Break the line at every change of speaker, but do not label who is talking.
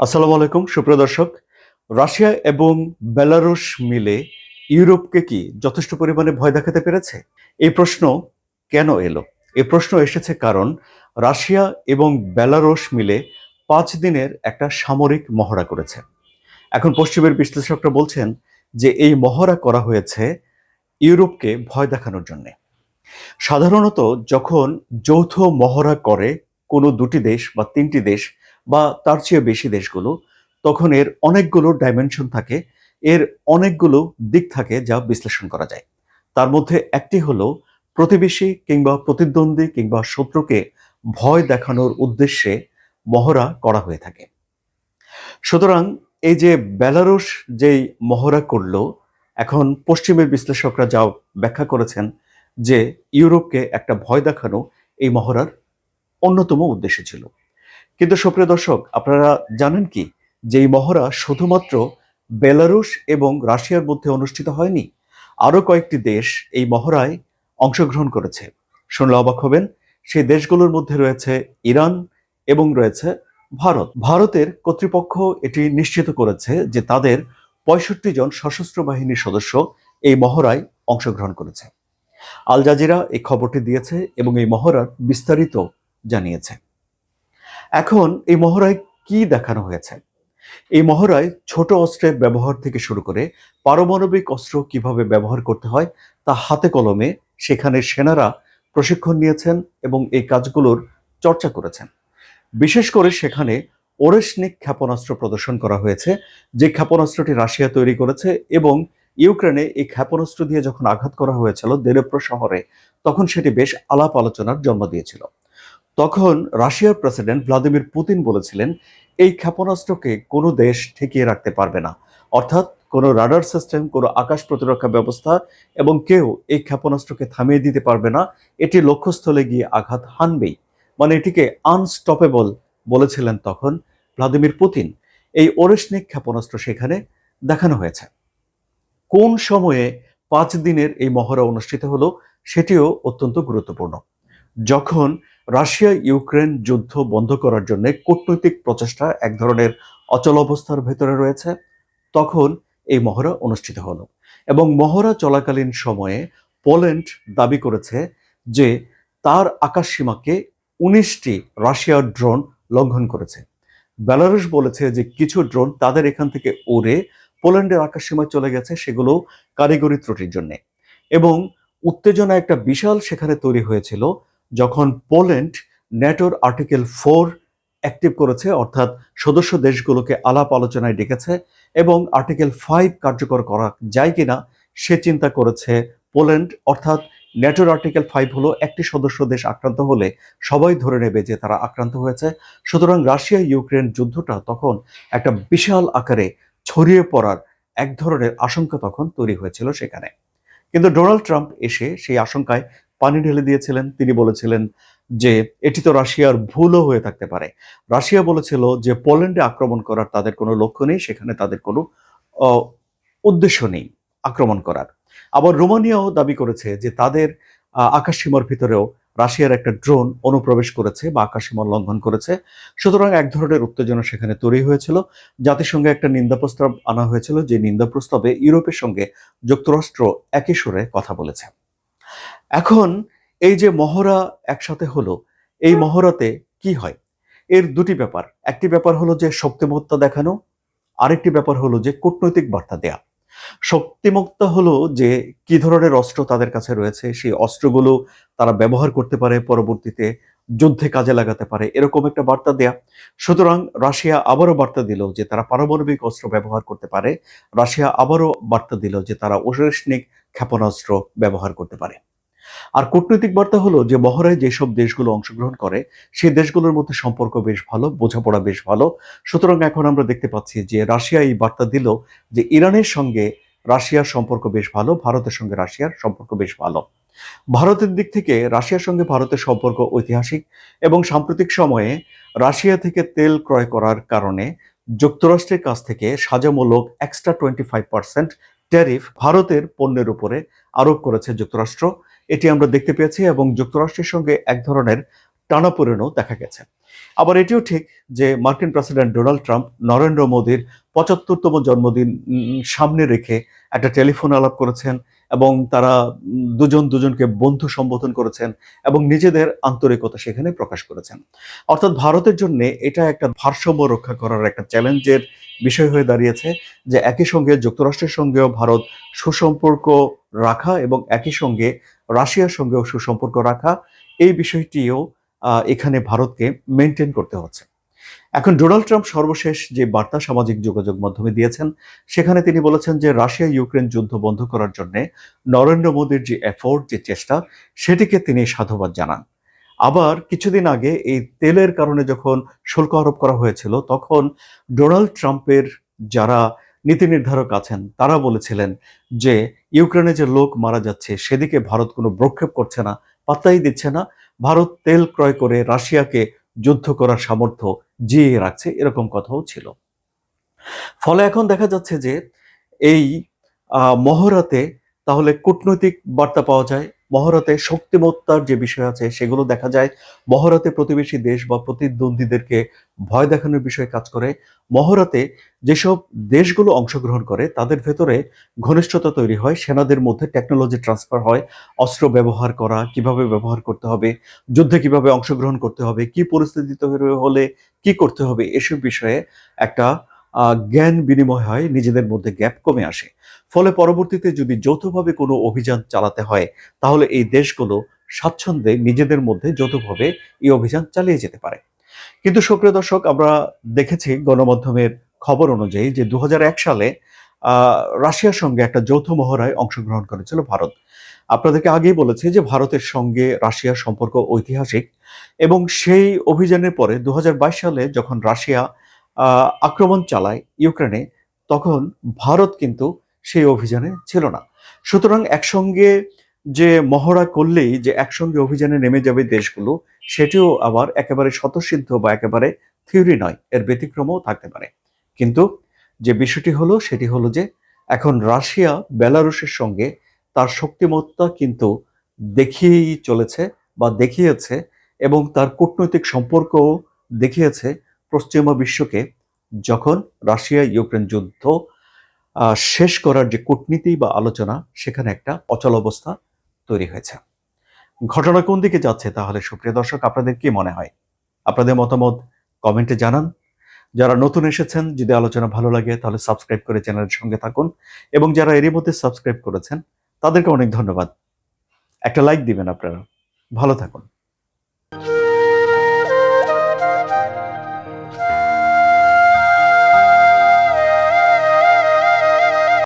আসসালামু আলাইকুম, সুপ্রিয় দর্শক। রাশিয়া এবং বেলারুশ মিলে ইউরোপকে কি যথেষ্ট পরিমাণে ভয় দেখাতে পেরেছে? এই প্রশ্ন কেন এলো? এ প্রশ্ন এসেছে কারণ রাশিয়া এবং বেলারুশ মিলে পাঁচ দিনের একটা সামরিক মহড়া করেছে। এখন পশ্চিমের বিশ্লেষকরা বলছেন যে এই মহড়া করা হয়েছে ইউরোপকে ভয় দেখানোর জন্য। সাধারণত যখন যৌথ মহড়া করে কোনো দুটি দেশ বা তিনটি দেশ বা তার চেয়ে বেশি দেশগুলো, তখন এর অনেকগুলো ডাইমেনশন থাকে, এর অনেকগুলো দিক থাকে যা বিশ্লেষণ করা যায়। তার মধ্যে একটি হলো প্রতিবেশী কিংবা প্রতিদ্বন্দ্বী কিংবা শত্রুকে ভয় দেখানোর উদ্দেশ্যে মহড়া করা হয়ে থাকে। সুতরাং এই যে বেলারুশ যেই মহড়া করল, এখন পশ্চিমের বিশ্লেষকরা যা ব্যাখ্যা করেছেন যে ইউরোপকে একটা ভয় দেখানো এই মহড়ার অন্যতম উদ্দেশ্য ছিল। কিন্তু সুপ্রিয় দর্শক, আপনারা জানেন কি যে এই মহড়া শুধুমাত্র বেলারুশ এবং রাশিয়ার মধ্যে অনুষ্ঠিত হয়নি, আরও কয়েকটি দেশ এই মহড়ায় অংশগ্রহণ করেছে। শুনলে অবাক হবেন, সেই দেশগুলোর মধ্যে রয়েছে ইরান এবং রয়েছে ভারত। ভারতের কর্তৃপক্ষ এটি নিশ্চিত করেছে যে তাদের পঁয়ষট্টি জন সশস্ত্র বাহিনীর সদস্য এই মহড়ায় অংশগ্রহণ করেছে। আল জাজিরা এই খবরটি দিয়েছে এবং এই মহড়ার বিস্তারিত জানিয়েছে। এখন এই মহড়ায় কি দেখানো হয়েছে? এই মহড়ায় ছোট অস্ত্রের ব্যবহার থেকে শুরু করে পারমাণবিক অস্ত্র কীভাবে ব্যবহার করতে হয়, তা হাতে কলমে সেখানে সেনারা প্রশিক্ষণ নিয়েছেন এবং এই কাজগুলোর চর্চা করেছেন। বিশেষ করে সেখানে ওরেশনিক ক্ষেপণাস্ত্র প্রদর্শন করা হয়েছে, যে ক্ষেপণাস্ত্রটি রাশিয়া তৈরি করেছে এবং ইউক্রেনে এই ক্ষেপণাস্ত্র দিয়ে যখন আঘাত করা হয়েছিল দেরেপ্র শহরে, তখন সেটি বেশ আলাপ আলোচনার জন্ম দিয়েছিল। তখন রাশিয়ার প্রেসিডেন্ট ভ্লাদিমির পুতিন বলেছিলেন, এই ক্ষেপণাস্ত্রকে কোনো দেশ ঠেকিয়ে রাখতে পারবে না। অর্থাৎ কোনো রাডার সিস্টেম, কোনো আকাশ প্রতিরক্ষা ব্যবস্থা এবং কেউ এই ক্ষেপণাস্ত্রকে থামিয়ে দিতে পারবে না। এটি লক্ষ্যস্থলে গিয়ে আঘাত হানবেই। মানে এটিকে আনস্টপেবল বলেছিলেন তখন ভ্লাদিমির পুতিন। এই ওরেশনিক ক্ষেপণাস্ত্র সেখানে দেখানো হয়েছে। কোন সময়ে পাঁচ দিনের এই মহড়া অনুষ্ঠিত হলো, সেটিও অত্যন্ত গুরুত্বপূর্ণ। যখন রাশিয়া ইউক্রেন যুদ্ধ বন্ধ করার জন্য কূটনৈতিক প্রচেষ্টা এক ধরনের অচল অবস্থার ভেতরে রয়েছে, তখন এই মহড়া অনুষ্ঠিত হলো এবং মহড়া চলাকালীন সময়ে পোল্যান্ড দাবি করেছে যে তার আকাশ সীমাকে উনিশটি রাশিয়ার ড্রোন লঙ্ঘন করেছে। বেলারুশ বলেছে যে কিছু ড্রোন তাদের এখান থেকে উড়ে পোল্যান্ডের আকাশ সীমায় চলে গেছে, সেগুলো কারিগরি ত্রুটির জন্য। এবং উত্তেজনা একটা বিশাল সেখানে তৈরি হয়েছিল যখন পোল্যান্ড ন্যাটোর আর্টিকেল ফোর অ্যাক্টিভ করেছে, অর্থাৎ সদস্য দেশগুলোকে আলাপ আলোচনায় ডেকেছে এবং আর্টিকেল ফাইভ কার্যকর করা যায় কিনা সে চিন্তা করেছে পোল্যান্ড, অর্থাৎ ন্যাটোর আর্টিকেল ফাইভ হলো একটি সদস্য দেশ আক্রান্ত হলে সবাই ধরে নেবে যে তারা আক্রান্ত হয়েছে। সুতরাং রাশিয়া, ইউক্রেন যুদ্ধটা তখন একটা বিশাল আকারে ছড়িয়ে পড়ার এক ধরনের আশঙ্কা তখন তৈরি হয়েছিল সেখানে। কিন্তু ডোনাল্ড ট্রাম্প এসে সেই আশঙ্কায় পানি ঢেলে দিয়েছিলেন। তিনি বলেছিলেন যে, এটি তো রাশিয়ার ভুলও হয়ে থাকতে পারে। রাশিয়া বলেছিল যে, পোল্যান্ডে আক্রমণ করার তাদের কোনো লক্ষ্য নেই, সেখানে তাদের কোনো উদ্দেশ্য নেই আক্রমণ করার। আবার রোমানিয়াও দাবি করেছে যে, তাদের আকাশসীমার ভিতরেও রাশিয়ার একটা ড্রোন অনুপ্রবেশ করেছে বা আকাশসীমা লঙ্ঘন করেছে। সুতরাং এক ধরনের উত্তেজনা সেখানে তৈরি হয়েছিল। জাতিসংঘে একটা নিন্দা প্রস্তাব আনা হয়েছিল, যে নিন্দা প্রস্তাবে ইউরোপের সঙ্গে যুক্তরাষ্ট্র একই সুরে কথা বলেছে। এখন এই যে মহড়া একসাথে হলো, এই মহড়াতে কি হয়? এর দুটি ব্যাপার। একটি ব্যাপার হলো যে শক্তিমত্তা দেখানো, আরেকটি ব্যাপার হলো যে কূটনৈতিক বার্তা দেয়া। শক্তিমত্তা হলো যে কি ধরনের অস্ত্র তাদের কাছে রয়েছে, সেই অস্ত্রগুলো তারা ব্যবহার করতে পারে, পরবর্তীতে যুদ্ধে কাজে লাগাতে পারে, এরকম একটা বার্তা দেয়া। সুতরাং রাশিয়া আবারও বার্তা দিল যে তারা পারমাণবিক অস্ত্র ব্যবহার করতে পারে। রাশিয়া আবারও বার্তা দিল যে তারা ওরেশনিক ক্ষেপণাস্ত্র ব্যবহার করতে পারে। আর কূটনৈতিক বার্তা হলো যে মহড়ায় যেসব দেশগুলো অংশগ্রহণ করে, সেই দেশগুলোর মধ্যে সম্পর্ক বেশ ভালো, বোঝাপড়া বেশ ভালো। সুতরাং এখন আমরা দেখতে পাচ্ছি যে রাশিয়া এই বার্তা দিল যে ইরানের সঙ্গে রাশিয়ার সম্পর্ক বেশ ভালো, ভারতের সঙ্গে রাশিয়ার সম্পর্ক বেশ ভালো। ভারতের দিক থেকে রাশিয়ার সঙ্গে ভারতের সম্পর্ক ঐতিহাসিক এবং সাম্প্রতিক সময়ে রাশিয়া থেকে তেল ক্রয় করার কারণে যুক্তরাষ্ট্রের কাছ থেকে সাজামূলক extra twenty five percent tariff ভারতের পণ্যের উপরে আরোপ করেছে যুক্তরাষ্ট্র। এটি আমরা দেখতে পেয়েছি এবং যুক্তরাষ্ট্রের সঙ্গে এক ধরনের টানাপোড়েনও দেখা গেছে। আবার এটিও ঠিক যে মার্কিন প্রেসিডেন্ট ডোনাল্ড ট্রাম্প নরেন্দ্র মোদীর পঁচাত্তরতম জন্মদিন সামনে রেখে একটা টেলিফোন আলাপ করেছেন এবং তারা দুজন দুজনকে বন্ধু সম্বোধন করেছেন এবং নিজেদের আন্তরিকতা সেখানে প্রকাশ করেছেন। অর্থাৎ ভারতের জন্য এটা একটা ভারসাম্য রক্ষা করার একটা চ্যালেঞ্জের বিষয় হয়ে দাঁড়িয়েছে যে একই সঙ্গে যুক্তরাষ্ট্রের সঙ্গেও ভারত সুসম্পর্ক রাখা এবং একই সঙ্গে রাশিয়ার সঙ্গেও সুসম্পর্ক রাখা, এই বিষয়টিও এখানে ভারতকে মেনটেন করতে হচ্ছে। এখন ডোনাল্ড ট্রাম্প সর্বশেষ যে বার্তা সামাজিক যোগাযোগ মাধ্যমে দিয়েছেন, সেখানে তিনি বলেছেন যে রাশিয়া ইউক্রেন যুদ্ধ বন্ধ করার জন্য নরেন্দ্র মোদীর যে এফোর্ট যে চেষ্টা, সেটিকে তিনি সাধুবাদ জানান। আবার কিছুদিন আগে এই তেলের কারণে যখন শুল্ক আরোপ করা হয়েছিল, তখন ডোনাল্ড ট্রাম্পের যারা নীতি নির্ধারক আছেন তারা বলেছিলেন যে ইউক্রেনে যে লোক মারা যাচ্ছে সেদিকে ভারত কোনো প্রক্ষেপ করছে না পাত্তাই দিচ্ছে না। ভারত তেল ক্রয় করে রাশিয়াকে যুদ্ধ করার সামর্থ্য জিয়ে রাখছে এরকম কথাও ছিল। ফলে এখন দেখা যাচ্ছে যে এই আহ, মহড়াতে তাহলে কূটনৈতিক বার্তা পাওয়া যায় মহড়াতে শক্তিমত্তার যে বিষয় আছে, সেগুলো দেখা যায়। মহড়াতে প্রতিবেশী দেশ বা প্রতিদ্বন্দ্বীদেরকে ভয় দেখানোর বিষয়ে কাজ করে। মহড়াতে যেসব দেশগুলো অংশগ্রহণ করে, তাদের ভেতরে ঘনিষ্ঠতা তৈরি হয়। সেনাদের মধ্যে টেকনোলজি ট্রান্সফার হয়। অস্ত্র ব্যবহার করা, কীভাবে ব্যবহার করতে হবে, যুদ্ধে কীভাবে অংশগ্রহণ করতে হবে, কি পরিস্থিতি তৈরি হলে কি করতে হবে, এসব বিষয়ে একটা জ্ঞান বিনিময় হয়, নিজেদের মধ্যে গ্যাপ কমে আসে। ফলে পরবর্তীতে যদি যৌথভাবে কোনো অভিযান চালাতে হয়, তাহলে এই দেশগুলো স্বাচ্ছন্দ্যে নিজেদের মধ্যে যৌথভাবে এই অভিযান চালিয়ে যেতে পারে। কিন্তু সক্রিয় দর্শক, আমরা দেখেছি গণমাধ্যমের খবর অনুযায়ী যে দু হাজার এক সালে রাশিয়ার সঙ্গে একটা যৌথ মহড়ায় অংশগ্রহণ করেছিল ভারত। আপনাদেরকে আগেই বলেছি যে ভারতের সঙ্গে রাশিয়ার সম্পর্ক ঐতিহাসিক এবং সেই অভিযানের পরে দু হাজার বাইশ সালে যখন রাশিয়া আক্রমণ চালায় ইউক্রেনে, তখন ভারত কিন্তু সেই অভিযানে ছিল না। সুতরাং একসঙ্গে যে মহড়া করলেই যে একসঙ্গে অভিযানে নেমে যাবে দেশগুলো, সেটিও আবার একেবারে স্বতঃসিদ্ধ বা একেবারে থিওরি নয়, এর ব্যতিক্রমও থাকতে পারে। কিন্তু যে বিষয়টি হলো, সেটি হলো যে এখন রাশিয়া, বেলারুশের সঙ্গে তার শক্তিমত্তা কিন্তু দেখিয়েই চলেছে বা দেখিয়েছে এবং তার কূটনৈতিক সম্পর্কও দেখিয়েছে পশ্চিমা বিশ্বকে যখন রাশিয়া ইউক্রেন যুদ্ধ শেষ করার যে কূটনীতি বা আলোচনা, সেখানে একটা অচল অবস্থা তৈরি হয়েছে। ঘটনা কোন দিকে যাচ্ছে তাহলে সুপ্রিয় দর্শক, আপনাদের কি মনে হয়? আপনাদের মতামত কমেন্টে জানান। যারা নতুন এসেছেন, যদি আলোচনা ভালো লাগে, তাহলে সাবস্ক্রাইব করে চ্যানেলের সঙ্গে থাকুন। এবং যারা এরই মধ্যে সাবস্ক্রাইব করেছেন, তাদেরকে অনেক ধন্যবাদ। একটা লাইক দিবেন আপনারা। ভালো থাকুন।